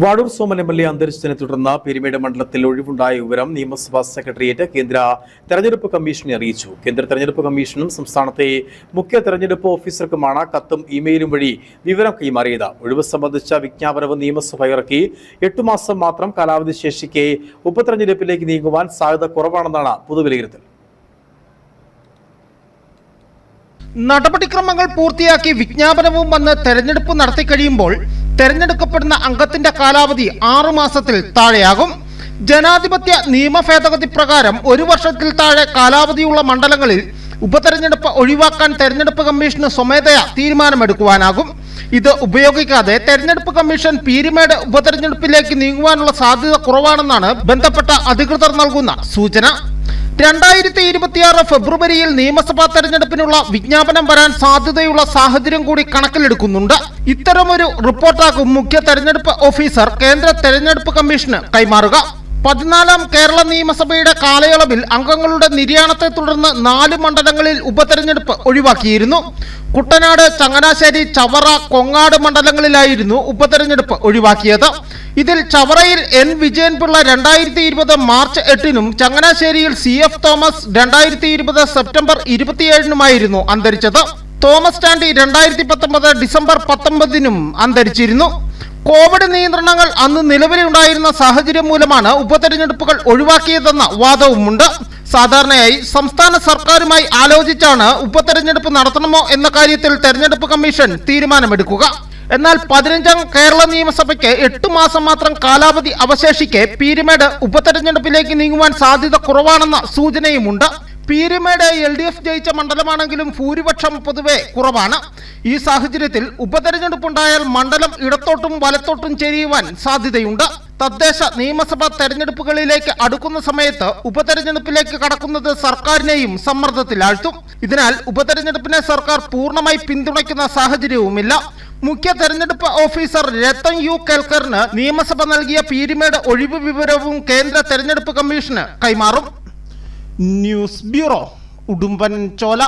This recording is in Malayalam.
Vazhoor Soman M L A അന്തരിച്ചതിനെ തുടർന്ന് പെരുമേട് മണ്ഡലത്തിൽ ഒഴിവുണ്ടായ വിവരം നിയമസഭാ സെക്രട്ടേറിയറ്റ് കേന്ദ്ര തെരഞ്ഞെടുപ്പ് കമ്മീഷനെ അറിയിച്ചു. കേന്ദ്ര തെരഞ്ഞെടുപ്പ് കമ്മീഷനും സംസ്ഥാനത്തെ മുഖ്യ തെരഞ്ഞെടുപ്പ് ഓഫീസർക്കുമാണ് കത്തും ഇമെയിലും വഴി വിവരം കൈമാറിയത്. ഒഴിവ് സംബന്ധിച്ച വിജ്ഞാപനവും നിയമസഭ ഇറക്കി. എട്ടു മാസം മാത്രം കാലാവധി ശേഷിക്കെ ഉപതെരഞ്ഞെടുപ്പിലേക്ക് നീങ്ങുവാൻ സാധ്യത കുറവാണെന്നാണ് പൊതുവിലയിരുത്തൽ. നടപടിക്രമങ്ങൾ പൂർത്തിയാക്കി വിജ്ഞാപനവും വന്ന് തെരഞ്ഞെടുപ്പ് നടത്തി കഴിയുമ്പോൾ തെരഞ്ഞെടുക്കപ്പെടുന്ന അംഗത്തിന്റെ കാലാവധി ആറു മാസത്തിൽ താഴെയാകും. ജനാധിപത്യ നിയമ ഭേദഗതി പ്രകാരം ഒരു വർഷത്തിൽ താഴെ കാലാവധിയുള്ള മണ്ഡലങ്ങളിൽ ഉപതെരഞ്ഞെടുപ്പ് ഒഴിവാക്കാൻ തെരഞ്ഞെടുപ്പ് കമ്മീഷന് സ്വമേധയാ തീരുമാനമെടുക്കുവാനാകും. ഇത് ഉപയോഗിക്കാതെ തെരഞ്ഞെടുപ്പ് കമ്മീഷൻ പീരുമേട് ഉപതെരഞ്ഞെടുപ്പിലേക്ക് നീങ്ങുവാനുള്ള സാധ്യത കുറവാണെന്നാണ് ബന്ധപ്പെട്ട അധികൃതർ നൽകുന്ന സൂചന. രണ്ടായിരത്തി ഇരുപത്തിയാറ് ഫെബ്രുവരിയിൽ നിയമസഭാ തെരഞ്ഞെടുപ്പിനുള്ള വിജ്ഞാപനം വരാൻ സാധ്യതയുള്ള സാഹചര്യം കൂടി കണക്കിലെടുക്കുന്നുണ്ട്. ഇത്തരമൊരു റിപ്പോർട്ടാകും മുഖ്യ തെരഞ്ഞെടുപ്പ് ഓഫീസർ കേന്ദ്ര തെരഞ്ഞെടുപ്പ് കമ്മീഷന് കൈമാറുക. പതിനാലാം കേരള നിയമസഭയുടെ കാലയളവിൽ അംഗങ്ങളുടെ നിര്യാണത്തെ തുടർന്ന് നാല് മണ്ഡലങ്ങളിൽ ഉപതെരഞ്ഞെടുപ്പ് ഒഴിവാക്കിയിരുന്നു. കുട്ടനാട് ചങ്ങനാശ്ശേരി ചവറ കൊങ്ങാട് മണ്ഡലങ്ങളിലായിരുന്നു ഉപതെരഞ്ഞെടുപ്പ് ഒഴിവാക്കിയത്. ഇതിൽ ചവറയിൽ എൻ. വിജയൻപിള്ള രണ്ടായിരത്തി ഇരുപത് മാർച്ച് എട്ടിനും ചങ്ങനാശ്ശേരിയിൽ സി. എഫ്. തോമസ് രണ്ടായിരത്തി ഇരുപത് സെപ്റ്റംബർ ഇരുപത്തിയേഴിനുമായിരുന്നു അന്തരിച്ചത്. തോമസ് സ്റ്റാൻഡി രണ്ടായിരത്തി പത്തൊമ്പത് ഡിസംബർ പത്തൊമ്പതിനും അന്തരിച്ചിരുന്നു. കോവിഡ് നിയന്ത്രണങ്ങൾ അന്ന് നിലവിലുണ്ടായിരുന്ന സാഹചര്യം മൂലമാണ് ഉപതെരഞ്ഞെടുപ്പുകൾ ഒഴിവാക്കിയതെന്ന വാദവുമുണ്ട്. സാധാരണയായി സംസ്ഥാന സർക്കാരുമായി ആലോചിച്ചാണ് ഉപതെരഞ്ഞെടുപ്പ് നടത്തണമോ എന്ന കാര്യത്തിൽ തെരഞ്ഞെടുപ്പ് കമ്മീഷൻ തീരുമാനമെടുക്കുക. എന്നാൽ പതിനഞ്ചാം കേരള നിയമസഭയ്ക്ക് എട്ട് മാസം മാത്രം കാലാവധി അവശേഷിക്കെ പീരുമേട് ഉപതെരഞ്ഞെടുപ്പിലേക്ക് നീങ്ങുവാൻ സാധ്യത കുറവാണെന്ന സൂചനയുമുണ്ട്. പീരുമേട് എൽ ഡി എഫ് ജയിച്ച മണ്ഡലമാണെങ്കിലും ഭൂരിപക്ഷം പൊതുവെ കുറവാണ്. ഈ സാഹചര്യത്തിൽ ഉപതെരഞ്ഞെടുപ്പുണ്ടായാൽ മണ്ഡലം ഇടത്തോട്ടും വലത്തോട്ടും ചെരിയുവാൻ സാധ്യതയുണ്ട്. തദ്ദേശ നിയമസഭാ തെരഞ്ഞെടുപ്പുകളിലേക്ക് അടുക്കുന്ന സമയത്ത് ഉപതെരഞ്ഞെടുപ്പിലേക്ക് കടക്കുന്നത് സർക്കാരിനെയും സമ്മർദ്ദത്തിലാഴ്ത്തും. ഇതിനാൽ ഉപതെരഞ്ഞെടുപ്പിനെ സർക്കാർ പൂർണമായി പിന്തുണയ്ക്കുന്ന സാഹചര്യവുമില്ല. മുഖ്യ തെരഞ്ഞെടുപ്പ് ഓഫീസർ രത്തൻ യു കേൽക്കറിന് നിയമസഭ നൽകിയ പീരിമേട് ഒഴിവ് വിവരവും കേന്ദ്ര തെരഞ്ഞെടുപ്പ് കമ്മീഷന് കൈമാറും. News bureau Udumbanchola.